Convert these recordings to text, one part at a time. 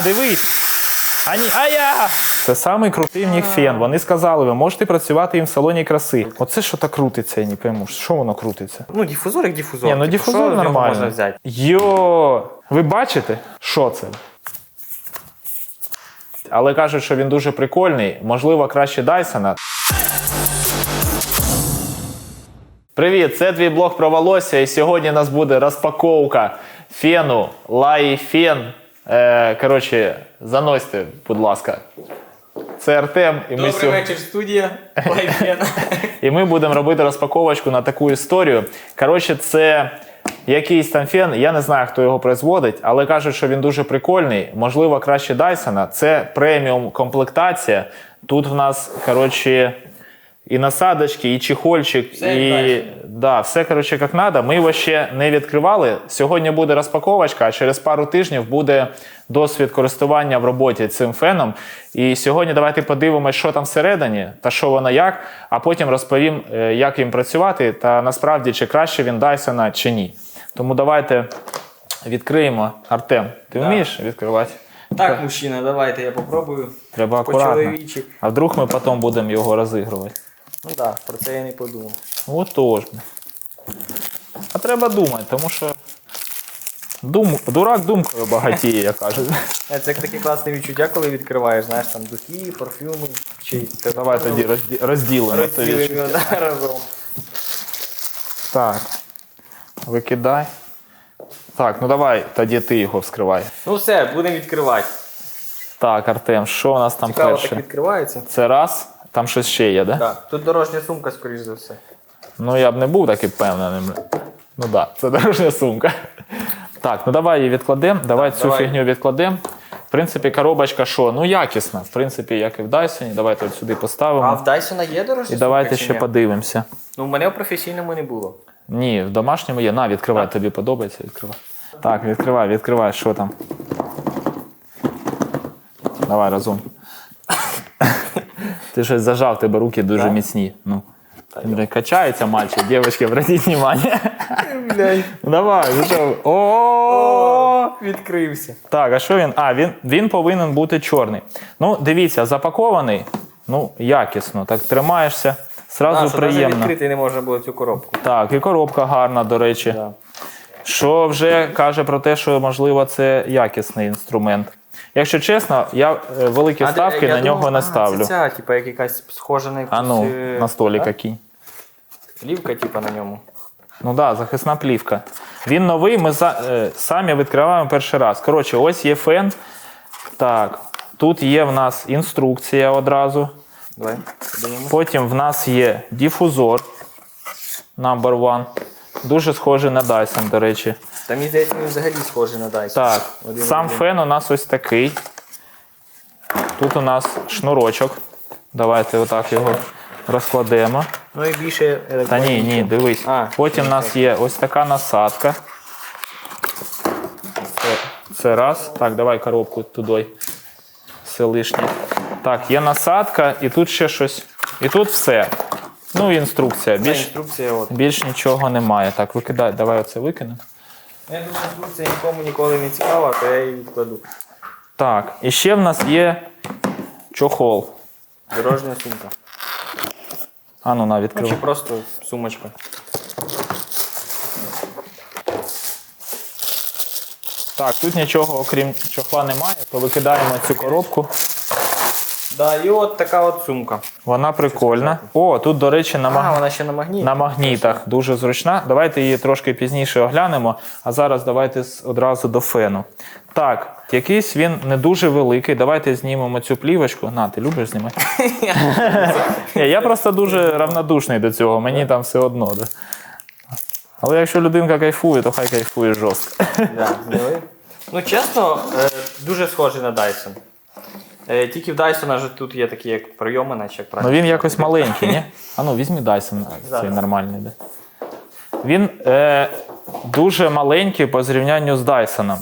Дивись! А, ні, а я! Це самий крутий в них фен. Вони сказали, ви можете працювати їм в салоні краси. Оце що так крутиться, я не пойму. Що воно крутиться? Ну, дифузор як дифузор. Ні, ну Типу, з нього нормально. можна взяти? Йо! Ви бачите, що це? Але кажуть, що він дуже прикольний, можливо, краще Дайсона. Привіт, це твій блог про волосся, і сьогодні у нас буде розпаковка фену Лай Фен. Е, коротше, заносьте, будь ласка. Це Артем, і ми Добрий сьогодні. вечір, студія. І ми будемо робити розпаковочку на таку історію. Коротше, це якийсь там фен, я не знаю, хто його производить, але кажуть, що він дуже прикольний. Можливо, краще Дайсона. Це преміум комплектація. Тут в нас, коротше, і насадочки, і чехольчик, Все і як да, все коротше як треба. Ми його ще не відкривали. Сьогодні буде розпаковочка, а через пару тижнів буде досвід користування в роботі цим феном. І сьогодні давайте подивимося, що там всередині та що воно як, а потім розповім, е, як їм працювати, та насправді чи краще він Дайсона, чи ні. Тому давайте відкриємо. Артем, ти Да. вмієш відкривати? Так, мужчина, давайте я попробую. Треба акуратно. А вдруг ми потім будемо його розігрувати? Ну так, да, про це я не подумав. Отож. А треба думати, тому що дум... дурак думкою багатіє, як кажуть. Е, Це таке класне відчуття, коли відкриваєш, знаєш, там духи, парфюми. Чи Давай тоді розді... розділимо розділимо да, разом. Так. Викидай. Так, ну давай тоді ти його вскривай. Ну все, будемо відкривати. Так, Артем, що у нас там Цікаво, так відкривається. Це раз, там щось ще є, да? Так, тут дорожня сумка, скоріш за все. Ну я б не був такий впевненим. Ну так, да, це дорожня сумка. Так, ну давай її відкладемо. Давай цю давай. фігню відкладемо. В принципі, коробочка що? Ну, якісна. В принципі, як і в Дайсоні. Давайте от сюди поставимо. А в Дайсона є дорожня І сумка? давайте чи ще подивимося. Ну, в мене в професійному не було. Ні, в домашньому є. На, відкривай, тобі подобається, відкривай. Так, відкривай, відкривай, що там. Давай разом. Ти щось зажав, тебе руки дуже Так? міцні. Ну. Бля, Качається мальчик, дівчатки, обратіть внимание. Ну, Давай, ну? О! Відкрився. Так, а що він? А, він, він повинен бути чорний. Ну, дивіться, запакований, ну, якісно. Так тримаєшся, А, сразу приємно. відкрити не можна було цю коробку. Так, і коробка гарна, до речі. Да. Що вже каже про те, що можливо це якісний інструмент. Якщо чесно, я е, великі А, ставки я на нього думав, не а, ставлю. Це ця, типа, як якась схожа на якусь... А ну, е, на столі да? який. Плівка, типа, на ньому. Ну так, да, захисна плівка. Він новий, ми за, е, самі відкриваємо перший раз. Коротше, ось є фен. Так, тут є в нас інструкція одразу. Давай, подивимось. Потім в нас є дифузор number one. Дуже схожий на Dyson, до речі. Та мені здається, він взагалі схожий на Dyson. Так, Один сам один. фен у нас ось такий. Тут у нас шнурочок. Давайте отак його розкладемо. Ну і більше Та ні, ні, дивись. А, Потім у нас є ось така насадка. Це, це раз. Так, давай коробку туди. Все лишнє. Так, є насадка, і тут ще щось. І тут все. Ну, інструкція. Більш, інструкція, от. більш нічого немає. Так, викидай, давай оце викинемо. Я думаю, інструкція нікому ніколи не цікава, то я її відкладу. Так, і ще в нас є чохол. Дорожня сумка. А ну на Ну, чи просто сумочка. Так, тут нічого окрім чохла немає, то викидаємо цю коробку. Да, і от така от сумка. Вона прикольна. О, тут, до речі, на, А, вона ще на магніті. на магнітах дуже зручна. Давайте її трошки пізніше оглянемо. А зараз давайте одразу до фену. Так, якийсь він не дуже великий. Давайте знімемо цю плівочку. На, ти любиш знімати? Я просто дуже равнодушний до цього, мені там все одно. Але якщо людинка кайфує, то хай кайфує жорстко. Ну, чесно, е, дуже схожий на Dyson. Е, Тільки в Dyson ж тут є такі як прийоми, наче як Ну він якось маленький, ні? А ну візьмі Dyson, цей Зараз. нормальний. Він е, дуже маленький по зрівнянню з Dyson.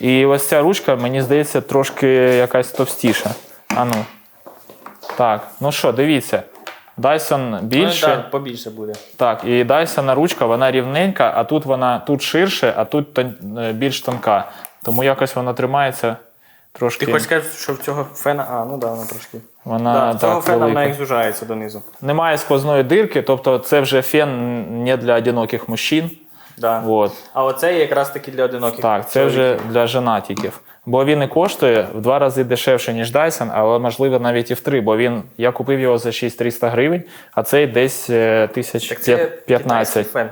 І ось ця ручка, мені здається, трошки якась товстіша. А ну. Так, ну що, дивіться. Dyson Ну, більше. да, побільше буде. Так, і Dyson ручка, вона рівненька, а тут вона тут ширше, а тут тон- е, більш тонка. Тому якось вона тримається трошки. Ти хочеш сказати, що в цього фена. А, ну да, вона трошки. Вона да, в цього так фена вона велика. як зужається донизу. Немає сквозної дирки, тобто це вже фен не для одиноких мужчин. Да. От. А оце якраз таки для одиноких. Так, це вже для женатіків. Бо він і коштує в два рази дешевше, ніж Dyson, але можливо навіть і в три, бо він, я купив його за 6300 гривень, а цей десь е, тисяч Так це 15. фен.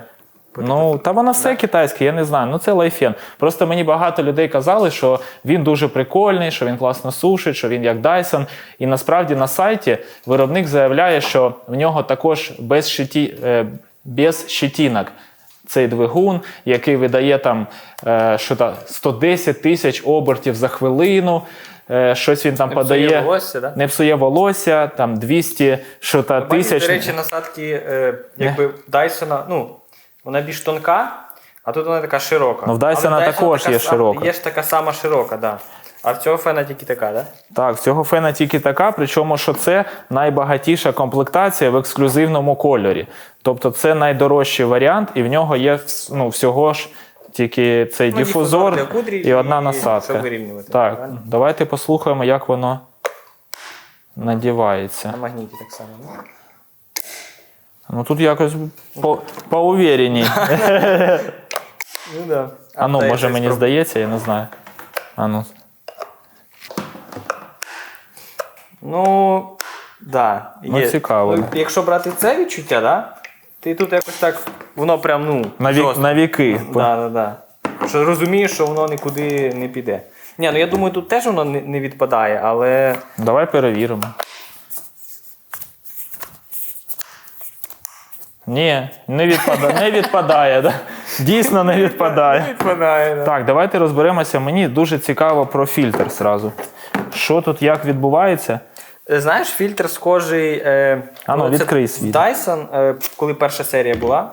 Ну, та воно все китайське, я не знаю. Ну це лайфен. Просто мені багато людей казали, що він дуже прикольний, що він класно сушить, що він як Dyson. І насправді на сайті виробник заявляє, що в нього також без, щиті, е, без щитінок. Цей двигун, який видає там е, що та, 110 тисяч обертів за хвилину. Е, щось він там Не подає. псує волосся, да? Не псує волосся, там 200 що та, тисяч. До речі, насадки якби Дайсона, ну, вона більш тонка, а тут вона така широка. Ну, в Але в також така є широка. Є ж така сама широка, да. А в цього фена тільки така, да? Так, в цього фена тільки така, причому що це найбагатіша комплектація в ексклюзивному кольорі. Тобто це найдорожчий варіант, і в нього є ну, всього ж тільки цей Ну, дифузор для кудрі і одна щоб насадка. вирівнювати. Так, правильно? давайте послухаємо, як воно надівається. На магніті так само. Ну. Тут якось по, поуверенній. Ну, да. А ну, може мені здається, я не знаю. А ну. Ну, да. Ну, є. цікаво, Ну, якщо брати це відчуття, да? ти тут якось так, воно прям, ну, На, вік, жорстко. на віки. Да, да, да. Що розумієш, що воно нікуди не піде. Ні, ну я думаю, тут теж воно не, не відпадає, але. Давай перевіримо. Ні, не відпадає. Не відпадає да? Дійсно не відпадає. Відпадає, да. Так, давайте розберемося. Мені дуже цікаво про фільтр зразу. Що тут як відбувається? Е, Знаєш, фільтр схожий. Е, А ну, відкрий свій. Dyson, е, коли перша серія була,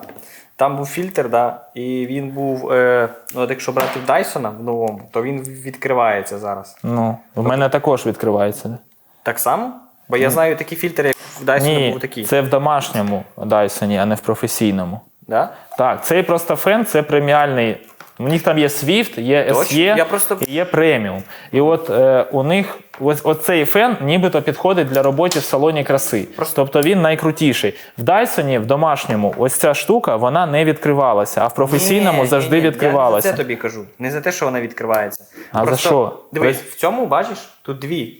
там був фільтр, да, і він був. Е, ну, от якщо брати в Dyson в новому, то він відкривається зараз. Ну, в мене також відкривається. Так само? Бо я знаю такий фільтр, як в Dyson Ні, був такий. це в домашньому Dyson, а не в професійному. Да? Так, цей просто фен це преміальний. У них там є Swift, є Точно? SE Я просто- і є преміум. І от е, у них ось, оцей фен нібито підходить для роботи в салоні краси. Тобто він найкрутіший. В Dyson, в домашньому, ось ця штука вона не відкривалася, а в професійному Ні, завжди ні, ні, відкривалася. Я за це тобі кажу. Не за те, що вона відкривається. А за що? Дивись, в цьому бачиш, тут дві.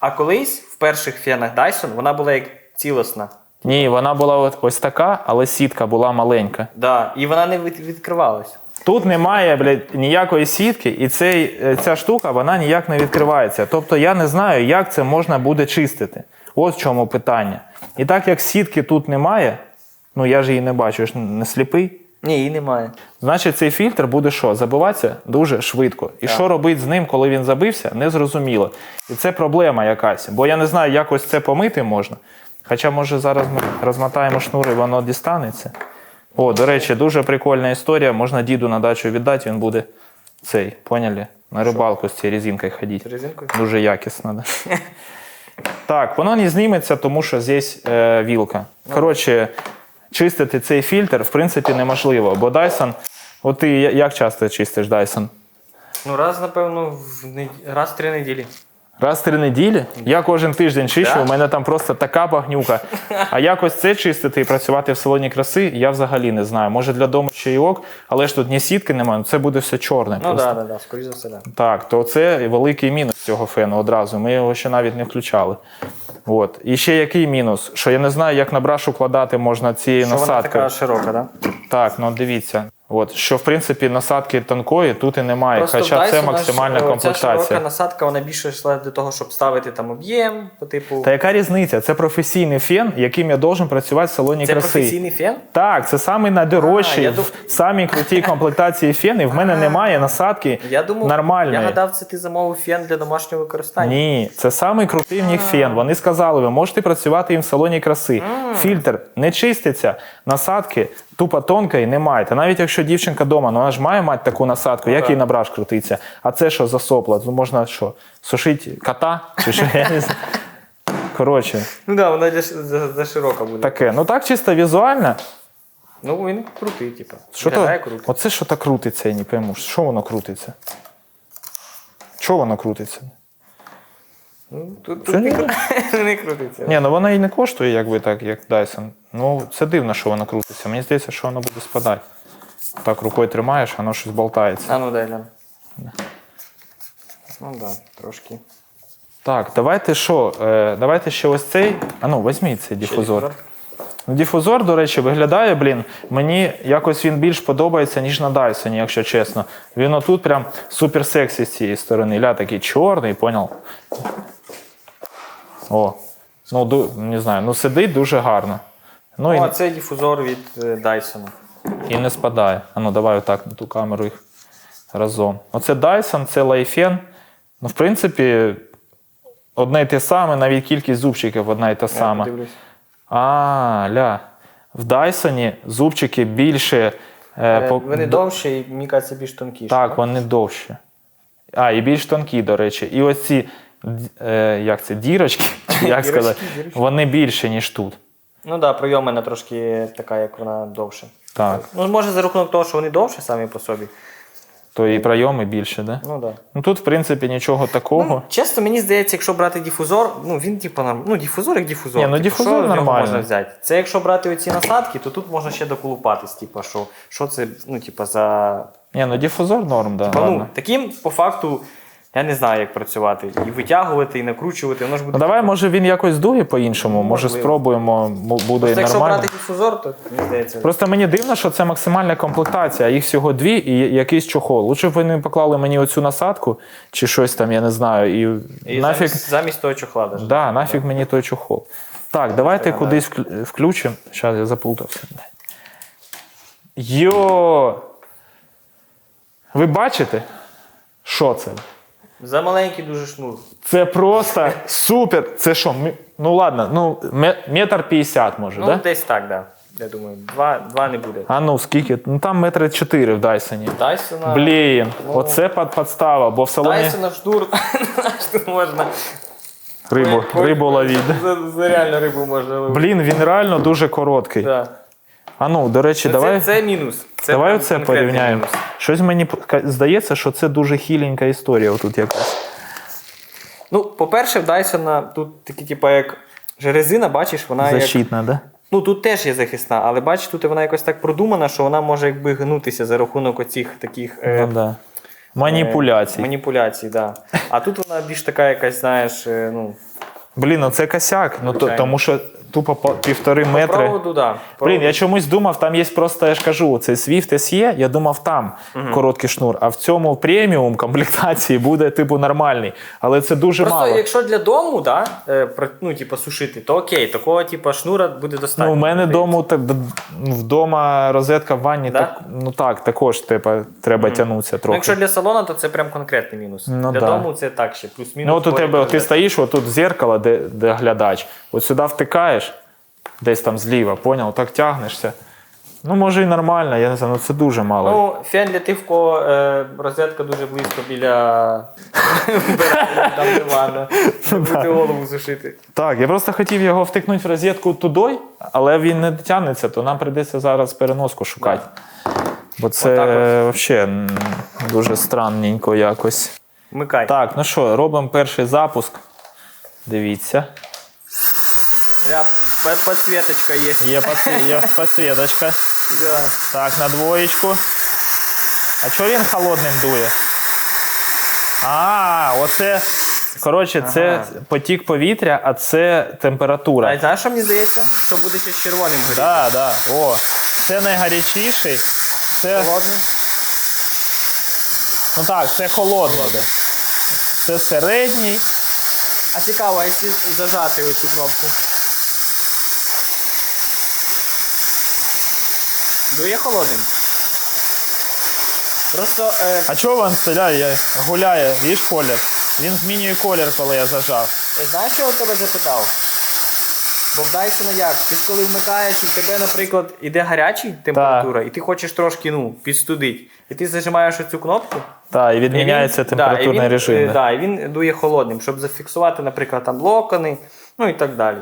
А колись в перших фенах Dyson вона була як цілісна. Ні, вона була ось така, але сітка була маленька. Да. І вона не від- відкривалась. Тут немає блядь, ніякої сітки, і цей, е, ця штука вона ніяк не відкривається. Тобто я не знаю, як це можна буде чистити. От в чому питання. І так як сітки тут немає, ну я ж її не бачу, я ж не сліпий. Ні, її немає. Значить, цей фільтр буде що? Забиватися дуже швидко. І що робити з ним, коли він забився, незрозуміло. І це проблема якась. Бо я не знаю, як ось це помити можна. Хоча, може, зараз ми розмотаємо шнур і воно дістанеться. О, до речі, дуже прикольна історія. Можна діду на дачу віддати, він буде цей, поняли? На рибалку з цією резинкою ходити. Резинкою? Дуже якісно. Да. так, воно не зніметься, тому що здесь е, вілка. Коротше, чистити цей фільтр в принципі неможливо, бо Dyson. От ти як часто чистиш Dyson? Ну, раз, напевно, в нед... раз в три неділі. Раз в три неділі. Я кожен тиждень чищу, у мене там просто така багнюка. А якось це чистити і працювати в салоні краси, я взагалі не знаю. Може для дому ще й ок, але ж тут ні сітки немає, ну це буде все чорне. Ну просто. так, да, да, да, скоріш за все, да. Так, то це великий мінус цього фену одразу. Ми його ще навіть не включали. От. І ще який мінус? Що я не знаю, як на браш укладати можна цією Що вона насадкою. така широка, да? Так, ну дивіться. От, що в принципі насадки тонкої тут і немає, Просто хоча в це максимальна о, Ця комплектація. широка насадка, вона більше йшла для того, щоб ставити там об'єм, по типу. Та яка різниця? Це професійний фен, яким я должен працювати в салоні Це краси. професійний фен? Так, це самий найдорожчий, дум- самій крутій комплектації фен, і в мене немає насадки Я думав, нормальної. я гадав, це ти замовив фен для домашнього використання. Ні, це самий крутий в них фен. Вони сказали, ви можете працювати їм в салоні краси. Фільтр не чиститься, насадки тупо тонка і не маєте. Навіть якщо дівчинка вдома, ну вона ж має мати таку насадку, як так. їй на браш крутиться. А це що за сопла? Ну можна що? Сушити кота? Чи що? Я не знаю. Коротше, Ну так, да, вона для, за, за широка буде. таке. Ну так чисто візуально. Ну він крутий, типу. Що то, Виглядає круто. оце що так крутиться, я не пойму. Що воно крутиться? Що воно крутиться? Ну, тут, Це тут не, кру- не крутиться. Ні, ну вона і не коштує, якби так, як Dyson. Ну, це дивно, що воно крутиться. Мені здається, що воно буде спадати. Так, рукою тримаєш, воно щось болтається. А ну дай глянь. Ну так, да, трошки. Так, давайте що? Е, давайте ще ось цей. А ну, візьміть цей дифузор. Ну, Дифузор, до речі, виглядає, блін, мені якось він більш подобається, ніж на Дайсоні, якщо чесно. Він отут прям супер сексі з цієї сторони. Ля такий чорний, поняв? О. Ну, ду, не знаю, ну сидить дуже гарно. Ну О, і, а це дифузор від е, Dyson. і не спадає. А ну давай отак на ту камеру їх разом. Оце Dyson, це Лайфен. Ну, в принципі, одне й те саме, навіть кількість зубчиків одна й та сама. А, ля. В Дайсоні зубчики більше. Е, Е, по- Вони довші і, мені кажеться, більш тонкіші. Так, вони довші. А, і більш тонкі, до речі. І ось ці д- е, як це, дірочки, як сказати, вони більші, ніж тут. Ну так, да, прийомена трошки така, як вона довше. Так. Ну, може, за рахунок того, що вони довші самі по собі. То і прийоми більше, да? Ну. Да. Ну тут, в принципі, нічого такого. Ну, чесно, мені здається, якщо брати дифузор, ну він типу норм... ну, дифузор як дифузор. Ні, ну, Типу, дифузор що нього можна взяти. Це якщо брати оці насадки, то тут можна ще доколупатись, типу, що, що це, ну, типу, за. Ні, ну дифузор норм, да. Ну, ладно. таким по факту я не знаю, як працювати. І витягувати, і накручувати. Воно ж буде. Ну, давай, може, він якось дує по-іншому, може Можливо. спробуємо, м- буде Просто якщо нормально. брати дифузор, то мені здається. Просто мені дивно, що це максимальна комплектація, їх всього дві і якийсь чохол. Лучше б вони поклали мені оцю насадку чи щось там, я не знаю. І, І нафіг, замість, замість того чохла даже. да, нафіг мені той чохол. Так, давайте Треба, кудись вклю- включимо. Зараз я заплутався. Йо! Ви бачите? Що це? За маленький дуже шнур. Це просто супер. Це що? мі- Ну ладно, ну ме- метр п'ятдесят може, Ну, да? десь так, да. Я думаю, два, два не буде. А ну скільки? Ну там метри чотири в Дайсоні. Дайсона. Блін, Ну. оце під подстава, бо в салоні Дайсона шнур. Тут можна. рибу, рибу ловіть. За, за реально рибу можна ловити. Блін, він реально дуже короткий. Да. А ну, до речі, Ну, давай, Це, це мінус. Це давай оце порівняємо. мінус. Щось мені здається, що це дуже хіленька історія отут якась. Ну, по-перше, в Дайсона тут такі, типу, як же резина, бачиш, вона як. Защитна, да? Ну тут теж є захисна, але бачиш, тут вона якось так продумана, що вона може якби гнутися за рахунок оцих таких. е, Ну, да. Маніпуляцій. Е, маніпуляцій, да. А тут вона більш така якась, знаєш, е, ну, Блін, ну це косяк, ну, то, тому що тупо по півтори по метри. проводу, да. Блін, я чомусь думав, там є просто, я ж кажу, цей Swift SE, я думав, там короткий шнур, а в цьому преміум комплектації буде, типу, нормальний. Але це дуже Просто мало. якщо для дому, да, е, ну, типу, сушити, то окей, такого типу, шнура буде достатньо. Ну, у мене дому так ну, вдома розетка в ванні, Да? так, ну так, також типа, треба тягнутися Ну, якщо для салону, то це прям конкретний мінус. Ну, для да. дому це так ще, плюс-мінус. Ну, от у тебе, ти стоїш, отут зеркало, де, де глядач. От сюди втикаєш, десь там зліва, поняв, так тягнешся. Ну, може і нормально, я не знаю, ну це дуже мало. Ну, фен для тих, в кого е, розетка дуже близько біля там не. Буде голову сушити. Так, я просто хотів його втикнути в розетку туди, але він не тягнеться, то нам прийдеться зараз переноску шукати. Бо це взагалі дуже странненько якось. Вмикай. Так, ну що, робимо перший запуск. Дивіться. Ряб, под- подсветочка. Є, подсві- є підсвіточка. Да. Так, на двоєчку. А чого він холодним дує? А, оце. Коротше, це Ага. потік повітря, а це температура. А знаєш, що мені здається? Що буде ще з червоним горіти. Так, так. О, це найгарячіший. Це, Холодний. ну так, це холодний. буде. Це середній. А цікаво, а якщо зажати оцю кнопку. Дує холодним. Просто е, А чого він стріляє? Гуляє, віж колір. Він змінює колір, коли я зажав. знаєш, що тебе запитав? Бо в Дайсона як? Ти коли вмикаєш, і в тебе, наприклад, іде гарячий температура, і ти хочеш трошки ну, підстудити. І ти зажимаєш оцю кнопку. Так, і і відміняється він- температурний да, і він, режим. е. Да, і він дує холодним, щоб зафіксувати, наприклад, там локони, ну і так далі.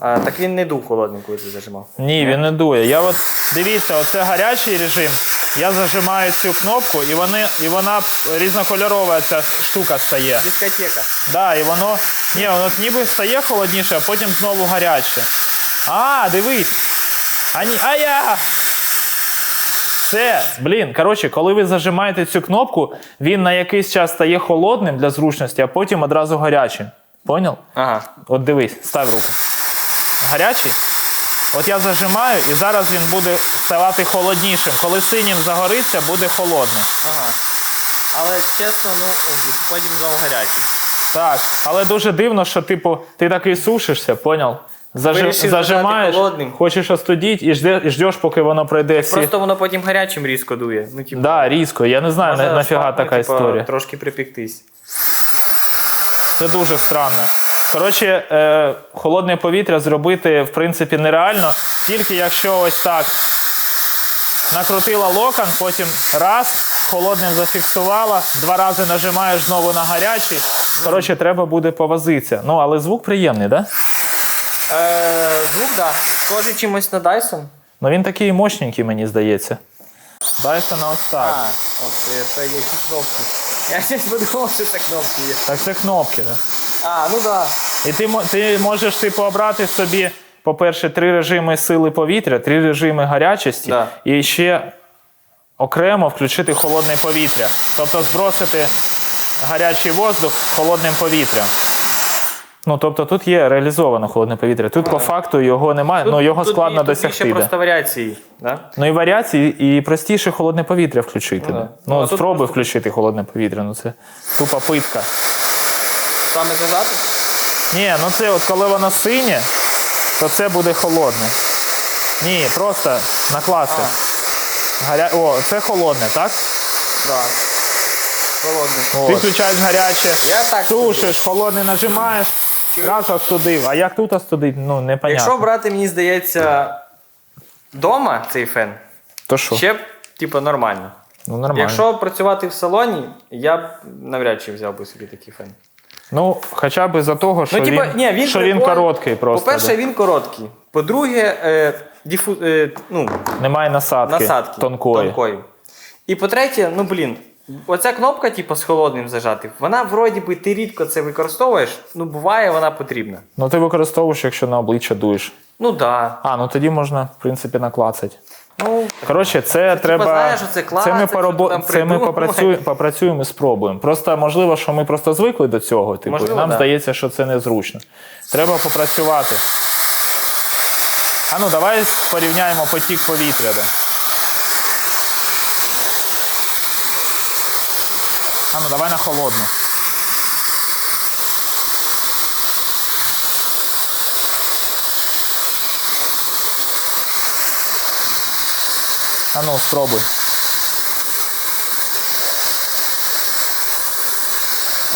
А, так він не дув холодним, коли ти зажимав. Ні, він не дує. Я от дивіться, оце гарячий режим. я зажимаю цю кнопку, і, вони, і вона різнокольорова ця штука стає. Дискотека. Да, і воно. Ні, воно ніби стає холодніше, а потім знову гаряче. А, дивись. А, ні, я! Все, блін, коротше, коли ви зажимаєте цю кнопку, він на якийсь час стає холодним для зручності, а потім одразу гарячим. Поняв? Ага. От дивись, став руку. Гарячий. От я зажимаю, і зараз він буде ставати холоднішим. Коли синім загориться, буде холодним. Ага. Але чесно, ну потім знову гарячий. Так, але дуже дивно, що типу, ти такий сушишся, поняв? Зажи, Вирішив зажимаєш, додати холодним. хочеш остудіть і, жде, і ждеш, поки воно пройде всі. Просто воно потім гарячим різко дує. Ну, типу, Да, різко. Я не знаю, нафіга така типу, історія. Трошки припіктись. Це дуже странно. Коротше, е, холодне повітря зробити, в принципі, нереально, тільки якщо ось так накрутила локон, потім раз, холодним зафіксувала, два рази нажимаєш знову на гарячий. Коротше, треба буде повозитися. Ну, але звук приємний, так? Да? Е, звук, так. Да. Схожий чимось на Dyson. Ну він такий мощненький, мені здається. Dyson ось так. А, от, це, які кнопки. Я щось подумав, що це кнопки є. Так це кнопки, да? А, ну. Да. І ти, ти можеш типу, обрати собі, по-перше, три режими сили повітря, три режими гарячості, Да. і ще окремо включити холодне повітря. Тобто збросити гарячий воздух холодним повітрям. Ну, тобто тут є реалізовано холодне повітря. Тут по факту його немає, ну його Тут складно тут досягти. Більше просто варіації. Да? Ну і варіації, і простіше холодне повітря включити. Ну, да. Ну, Ну, тут спробуй просто- включити холодне повітря, ну це тупа питка. Саме казати? Ні, ну це от коли воно синє, то це буде холодне. Ні, просто накласти. Гаря... О, це холодне, так? Так. Холодний. Ти включаєш гаряче, Я так сушиш, холодне нажимаєш, раз остудив. А як тут остудить, ну непонятно. Якщо брати, мені здається, вдома цей фен, то що? ще б, типу, нормально. Ну нормально. Якщо працювати в салоні, я б навряд чи взяв би собі такий фен. Ну, хоча б за того, що, ну, типа, він, ні, він, що він прикольний. короткий просто. По-перше, він короткий. По-друге, е, діфу, е, ну, Немає насадки, насадки тонкої. І по-третє, ну блін, оця кнопка, типу, з холодним зажати, вона вроді би ти рідко це використовуєш, ну буває, вона потрібна. Ну ти використовуєш, якщо на обличчя дуєш. Ну да. А, ну тоді можна, в принципі, наклацати. Ну, Коротше, це треба. знаєш, оце клацать, це ми, що там це ми попрацюємо, попрацюємо і спробуємо. Просто можливо, що ми просто звикли до цього. Типу, і нам да. здається, що це незручно. Треба попрацювати. А ну, давай порівняємо потік повітря. Да. А ну, давай на холодну. А ну, спробуй.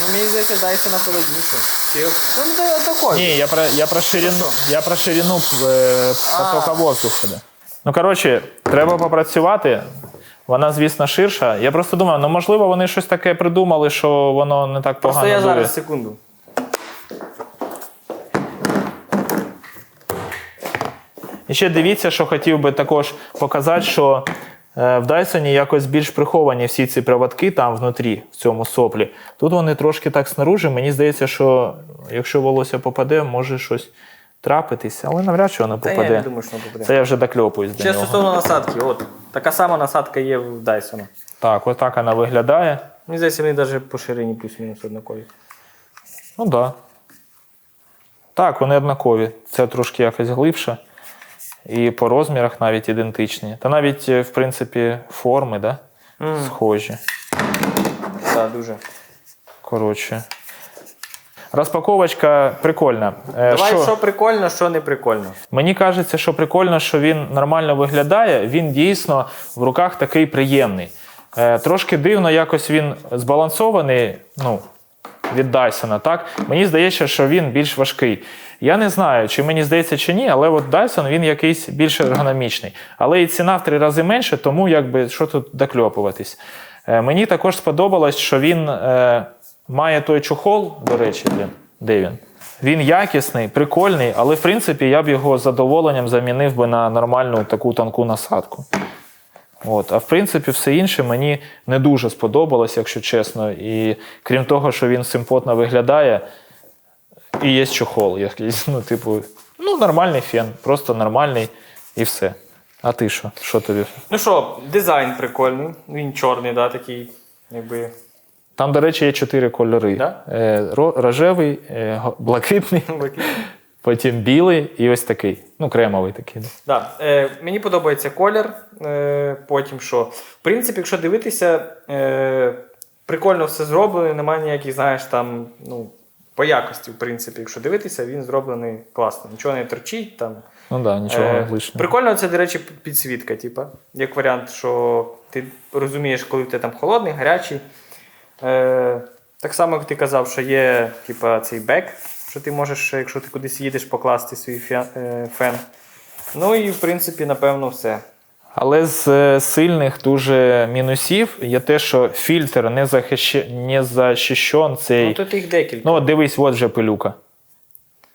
ну мені здається, Dyson на холодніше. Чи... Ну, не такой. Ні, я про, я про ширину, я про ширину е, потока воздуху. Да. Ну, коротше, треба попрацювати. Вона, звісно, ширша. Я просто думаю, ну можливо, вони щось таке придумали, що воно не так Просто погано я дує. зараз секунду. І ще дивіться, що хотів би також показати, що е, в Dyson якось більш приховані всі ці проводки там внутрі, в цьому соплі. Тут вони трошки так снаружи. Мені здається, що якщо волосся попаде, може щось трапитися, але навряд чи воно Та попаде. я не думаю, що воно попаде. Це я вже докльопуюсь до Ще нього. стосовно насадки, от. Така сама насадка є в Dyson. Так, ось так вона виглядає. Мені здається, вони навіть по ширині плюс-мінус однакові. Ну так. Да. Так, вони однакові. Це трошки якось глибше. І по розмірах навіть ідентичні. Та навіть, е, в принципі, форми, да? схожі. Так, дуже. Коротше. Розпаковочка прикольна. Е, Давай, що? що прикольно, що не прикольно. Мені кажеться, що прикольно, що він нормально виглядає. Він дійсно в руках такий приємний. Е, трошки дивно, якось він збалансований. Ну, від Dyson, так? Мені здається, що він більш важкий. Я не знаю, чи мені здається, чи ні, але от Dyson він якийсь більш ергономічний. Але і ціна в три рази менше, тому якби що тут докльопуватись. Е, мені також сподобалось, що він е, має той чохол, до речі, блін, де він? Він якісний, прикольний, але в принципі я б його з задоволенням замінив би на нормальну таку тонку насадку. От. А в принципі, все інше мені не дуже сподобалось, якщо чесно. І крім того, що він симпотно виглядає, і є чохол якийсь. Ну, типу, ну, нормальний фен, просто нормальний і все. А ти що? Що тобі? Ну що, дизайн прикольний. Він чорний, да, такий, якби. Там, до речі, є чотири кольори: Да? е, ро- рожевий, е, го- блакитний, потім білий і ось такий. Ну, кремовий такий. Да. Да. Е, мені подобається колір. Е, потім що. В принципі, якщо дивитися, е, прикольно все зроблено, немає ніяких, знаєш, там, ну, по якості, в принципі, якщо дивитися, він зроблений класно. Нічого не торчить там. Ну так, да, нічого Е, лишнього. Прикольно, це, до речі, підсвітка, типа. Як варіант, що ти розумієш, коли тебе там холодний, гарячий. Е, так само, як ти казав, що є типа, цей бек, що ти можеш, якщо ти кудись їдеш, покласти свій. Е, фен. Ну і в принципі, напевно, все. Але з е, сильних дуже мінусів є те, що фільтр не, захищ... не захищен цей. Ну тут їх декілька. Ну, дивись, от вже пилюка.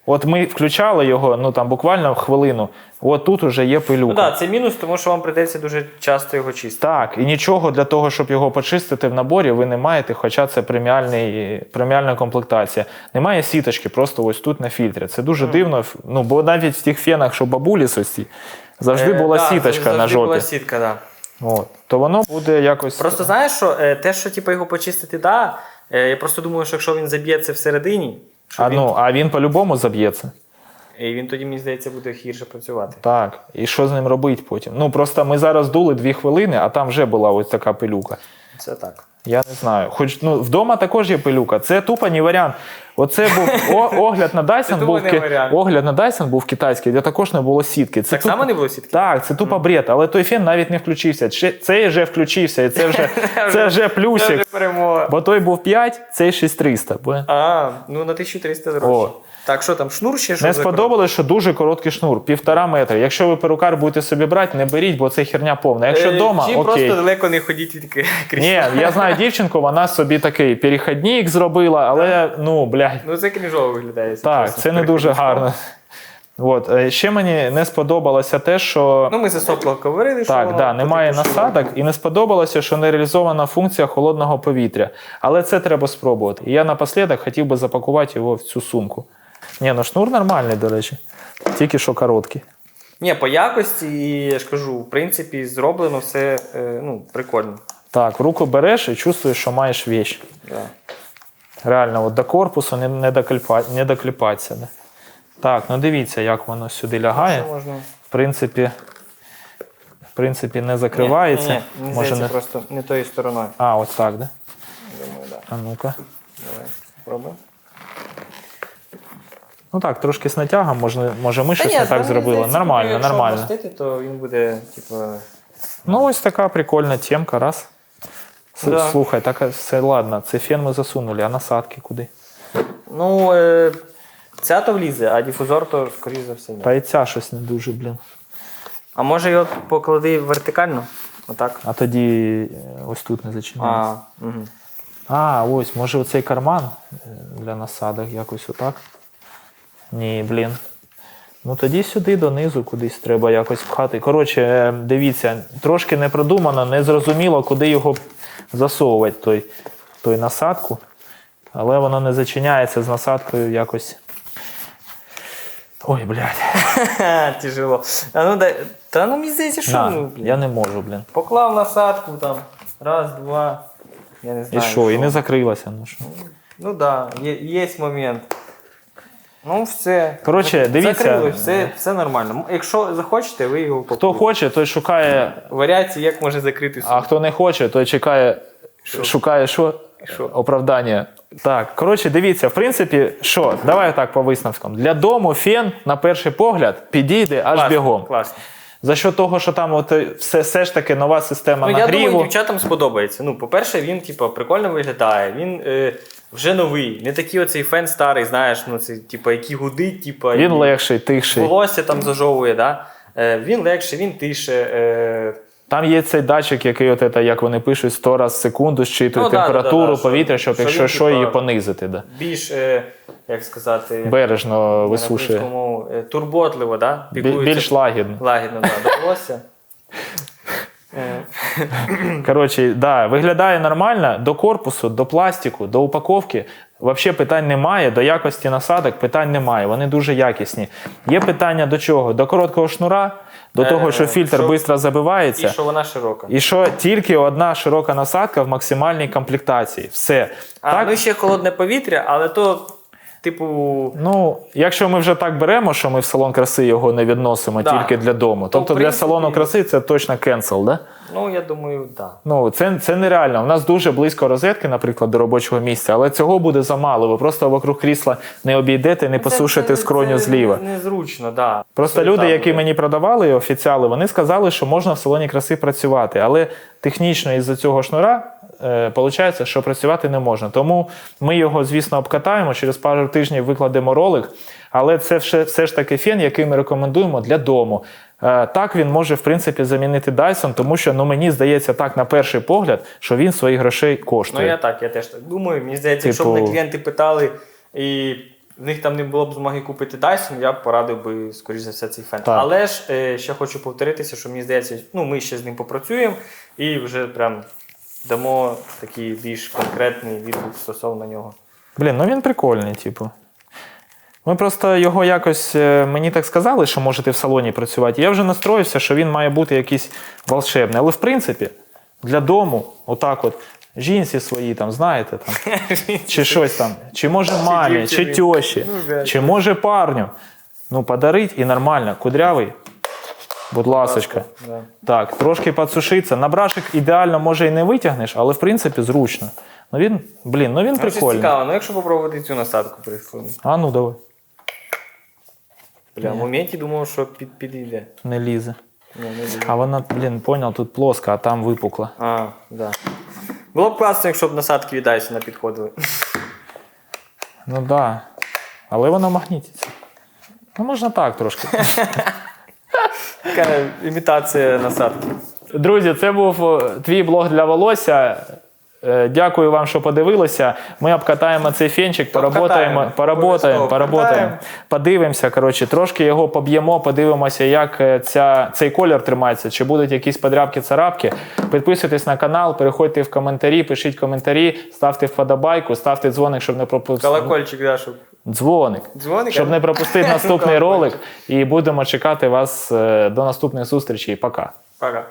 От ми включали його, ну там буквально хвилину. От тут уже є Ну пилюка. так, це мінус, тому що вам прийдеться дуже часто його чистити. Так, і нічого для того, щоб його почистити в наборі, ви не маєте, хоча це преміальний, преміальна комплектація. Немає сіточки, просто ось тут на фільтрі. Це дуже дивно. Ну, бо навіть в тих фенах, що бабулі сості, завжди Е, була да, сіточка завжди на жопі. була сітка, да. От. То воно буде якось. Просто знаєш, що е, те, що типу, його почистити, да, е, я просто думаю, що якщо він заб'ється всередині, А, він, ну, а він по-любому заб'ється. і він тоді, мені здається, буде гірше працювати. Так. І що з ним робити потім? Ну просто ми зараз дули дві хвилини, а там вже була ось така пилюка. Це так. Я не знаю. Хоч ну, вдома також є пилюка. Це тупо не варіант. Оце був о, огляд на Dyson був ки- огляд на Dyson був китайський, де також не було сітки. Це Так само не було сітки? Так, це тупо бред, але той фен навіть не включився. Ще- Цей вже включився, і це вже, це вже Це плюсик. вже перемога. Бо той був 5, цей 6300. Бо А, ну на 1300 дорожче. О. Так, що там, шнур ще що Не за сподобалось, що дуже короткий шнур, півтора метра. Якщо ви перукар будете собі брати, не беріть, бо це херня повна. Якщо Е, вдома, Чи окей. просто далеко не ходіть від к- крісла. Ні, я знаю дівчинку, вона собі такий перехідник зробила, але ну, блядь, Ну це крінжово виглядає. якщо так, чесно, це не дуже гарно. От. е, Ще мені не сподобалося те, що Ну ми за сопло говорили, що так, воно да, немає потрібно, що насадок, і не сподобалося, що не реалізована функція холодного повітря. Але це треба спробувати. І я напослідок хотів би запакувати його в цю сумку. Ні, ну шнур нормальний, до речі. Тільки що короткий. Ні, по якості, і я ж кажу, в принципі, зроблено все е, ну, прикольно. Так, в руку береш і чувствуєш, що маєш вещь. Да. Реально, от до корпусу не, не, докліпа, не докліпатися. Да. Так, ну дивіться, як воно сюди лягає. Можна? В принципі, в принципі, не закривається. Ні, ні, ні, Може, здається, не... просто не тою стороною. А, ось так, да? Думаю, да. А ну-ка. Давай, спробуємо. Ну так, трошки з натягом, може, може ми щось ні, не так зробили. здається, Нормально, якщо нормально. опустити, то він буде, типу, Ну, ось така прикольна темка, раз. С- Да. Слухай, так все ладно, це фен ми засунули, а насадки куди? Ну, е, ця то влізе, а дифузор то, скоріш за все, ні. Та і ця щось не дуже, блін. А може його поклади вертикально? Отак. А тоді е, ось тут не зачиняється. А, угу. А, ось, може оцей карман е, для насадок якось отак. Ні, блін. Ну тоді сюди донизу кудись треба якось пхати. Коротше, е, дивіться, трошки не продумано, не зрозуміло, куди його засовувати, той, той насадку. Але воно не зачиняється з насадкою якось. Ой, блядь. Тяжело. А ну дай. Та ну мені здається, що ну, блін. я не можу, блін. Поклав насадку там. Раз, два. Я не І знаю. що, і не закрилося. Ну, що. Ну так, да, є, є момент. Ну, все. Коротше, дивіться. Закрили, все, все нормально. Якщо захочете, ви його Хто хоче, той шукає Варіації, як може закрити А хто не хоче, той чекає, шукає що? Що? Оправдання. Так, коротше, дивіться, в принципі, що, давай так по висновкам. Для дому фен, на перший погляд, підійде аж Класно, бігом. Класно. За що того, що там от е, все, все ж таки нова система Ну, я думаю, дівчатам сподобається. Ну, по-перше, він, типу, прикольно виглядає. Він е, вже новий. Не такий оцей фен старий, знаєш, ну, це, типу, який гудить, типу, Він і легший, тихший. волосся там зажовує, да? Е, він легший, він тише. Е, Там є цей датчик, який, от це, як вони пишуть, 100 разів в секунду щитує Ну, температуру да, да, що- повітря, щоб що якщо що, її понизити. Да. більш, е, як сказати, Бережно висушує. е, турботливо, да? Піклується Більш лагідно. лагідно да, до волосся. Е, Коротше, да, виглядає нормально до корпусу, до пластику, до упаковки. Взагалі питань немає, до якості насадок питань немає. Вони дуже якісні. Є питання до чого? До короткого шнура, до Е, того, що фільтр швидко забивається. І що вона широка. І що тільки одна широка насадка в максимальній комплектації. Все. А, так, ну ще холодне повітря, але то, типу, ну, якщо ми вже так беремо, що ми в салон краси його не відносимо Да. тільки для дому. То, Тобто в для салону краси це точно кенсел, да? ну я думаю, так. Да. Ну, це, це нереально. У нас дуже близько розетки, наприклад, до робочого місця, але цього буде замало. Ви просто вокруг крісла не обійдете, не посушите скроню зліва. Це незручно, так. Да. Просто Це люди, які буде. мені продавали, і офіціали, вони сказали, що можна в салоні краси працювати, але технічно із-за цього шнура. Виходить, що працювати не можна. Тому ми його, звісно, обкатаємо, через пару тижнів викладемо ролик. Але це все, все ж таки фен, який ми рекомендуємо для дому. Е, Так він може, в принципі, замінити Dyson, тому що ну, мені здається так на перший погляд, що він своїх грошей коштує. Ну я так, я теж так думаю. Мені здається, якщо б Типу- мене клієнти питали і в них там не було б змоги купити Dyson, я б порадив би, скоріш за все, цей фен. Так. Але ж е, ще хочу повторитися, що мені здається, ну ми ще з ним попрацюємо і вже прям дамо такий більш конкретний відгук стосовно нього. Блін, ну він прикольний, типу. Ми просто його якось е, мені так сказали, що можете в салоні працювати. Я вже настроївся, що він має бути якийсь волшебний. Але в принципі, для дому, отак от, жінці свої, там, знаєте, там, чи щось там, чи може мамі, чи тьоші, Ну, чи може парню. Ну, подарить і нормально. Кудрявий, будь ласочка. Да. Так, трошки підсушиться. На брашик ідеально, може, і не витягнеш, але в принципі зручно. Ну він, блін, ну він Ну, прикольний. цікаво, ну якщо попробувати цю насадку прикольно. А ну давай. Бля, в моменті думав, що під, підійде. Не лізе. Ні, не підійде. А вона, блін, поняв, тут плоска, а там випукла. А, да. Було б класно, якщо б насадки від Dyson підходили. Ну так. Да. Але вона магнітиться. Ну, можна так трошки. Така імітація насадки. Друзі, це був твій блог для волосся. Е, Дякую вам, що подивилися. Ми обкатаємо цей фенчик, поработаємо, поработаємо, поработаємо. Подивимося, коротше, трошки його поб'ємо, подивимося, як е, ця, цей колір тримається, чи будуть якісь подрябки, царапки. Підписуйтесь на канал, переходьте в коментарі, пишіть коментарі, ставте вподобайку, ставте дзвоник, щоб не пропустити. Колокольчик, да, щоб. Дзвоник. Дзвоник? Щоб не пропустити наступний ролик. І будемо чекати вас е, до наступних зустрічей. Пока. Пока.